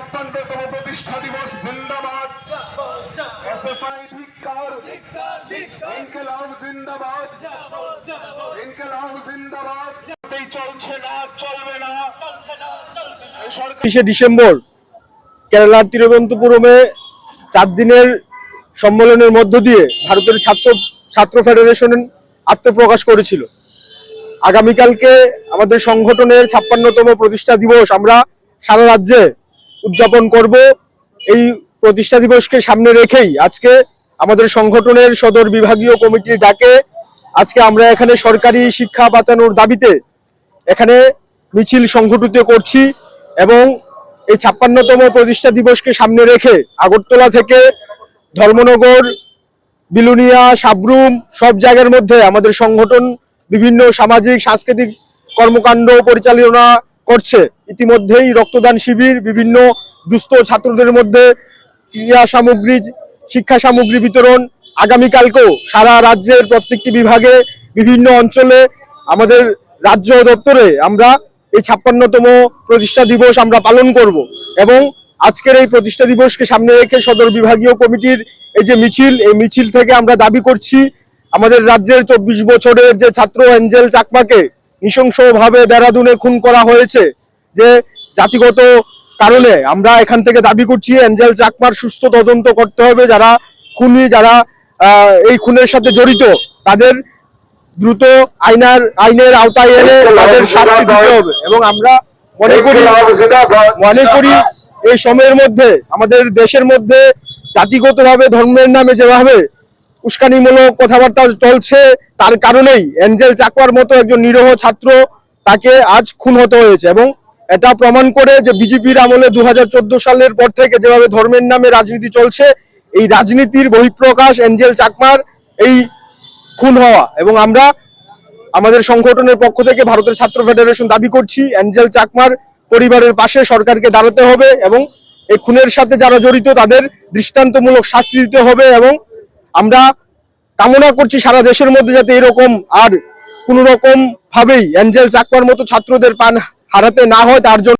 ছাপ্পান্নতম প্রতিষ্ঠা দিবস জিন্দাবাদ। এসএফআই ধিক্কার। ইনকেলাব জিন্দাবাদ। ইনকেলাব জিন্দাবাদ। চলছে না চলবে না। তিরিশে ডিসেম্বর কেরালার তিরুবনন্তপুরমে চার দিনের সম্মেলনের মধ্য দিয়ে ভারতের ছাত্র ছাত্র ফেডারেশন আত্মপ্রকাশ করেছিল। আগামীকালকে আমাদের সংগঠনের ছাপ্পান্নতম প্রতিষ্ঠা দিবস। আমরা সারা রাজ্যে উদযাপন করব। এই প্রতিষ্ঠা দিবসকে সামনে রেখেই আজকে আমাদের সংগঠনের সদর বিভাগীয় কমিটির ডাকে আজকে আমরা এখানে সরকারি শিক্ষা বাঁচানোর দাবিতে এখানে মিছিল সংগঠিত করছি এবং এই ছাপ্পান্নতম প্রতিষ্ঠা দিবসকে সামনে রেখে আগরতলা থেকে ধর্মনগর, বিলুনিয়া, সাবরুম সব জায়গার মধ্যে আমাদের সংগঠন, বিভিন্ন সামাজিক, সাংস্কৃতিক কর্মকাণ্ড পরিচালনা করছে। ইতিমধ্যেই রক্তদান শিবির, বিভিন্ন দুস্থ ছাত্রদের মধ্যে ক্রীড়া সামগ্রী, শিক্ষা সামগ্রী বিতরণ আগামীকালকেও সারা রাজ্যের প্রত্যেকটি বিভাগে, বিভিন্ন অঞ্চলে আমাদের রাজ্য দপ্তরে আমরা এই ছাপ্পান্নতম প্রতিষ্ঠা দিবস আমরা পালন করব এবং আজকের এই প্রতিষ্ঠা দিবসকে সামনে রেখে সদর বিভাগীয় কমিটির এই যে মিছিল, এই মিছিল থেকে আমরা দাবি করছি, আমাদের রাজ্যের চব্বিশ বছরের যে ছাত্র অ্যাঞ্জেল চাকমাকে নৃশংসভাবে দেরাদুনে খুন করা হয়েছে যে জাতিগত কারণে আমরা এখান থেকে দাবি করছি অ্যাঞ্জেল চাকমার সুস্থ তদন্ত করতে হবে যারা খুনি যারা এই খুনের সাথে জড়িত তাদের দ্রুত আইনার আইনের আওতায় এনে তাদের শাস্তি দিতে হবে। এবং আমরা মনে করি মনে করি এই সময়ের মধ্যে আমাদের দেশের মধ্যে জাতিগতভাবে ধর্মের নামে যেভাবে উস্কানিমূলক কথাবার্তা চলছে, তার কারণেই অ্যাঞ্জেল চাকওয়ার মতো একজন নিরহ ছাত্র তাকে আজ খুন হতে হয়েছে এবং এটা প্রমাণ করে যে বিজেপির আমলে দু হাজার চোদ্দ সালের পর থেকে যেভাবে ধর্মের নামে রাজনীতি চলছে, এই রাজনীতির বহিঃপ্রকাশ অ্যাঞ্জেল চাকমার এই খুন হওয়া এবং আমরা আমাদের সংগঠনের পক্ষ থেকে ভারতের ছাত্র ফেডারেশন দাবি করছি অ্যাঞ্জেল চাকমার পরিবারের পাশে সরকারকে দাঁড়াতে হবে এবং এই খুনের সাথে যারা জড়িত তাদের দৃষ্টান্তমূলক শাস্তি দিতে হবে এবং আমরা কামনা করছি সারা দেশের মধ্যে যাতে এরকম আর কোন রকম ভাবেই অ্যাঞ্জেল চাকমার মতো ছাত্রদের পান হারাতে না হয়, তার জন্য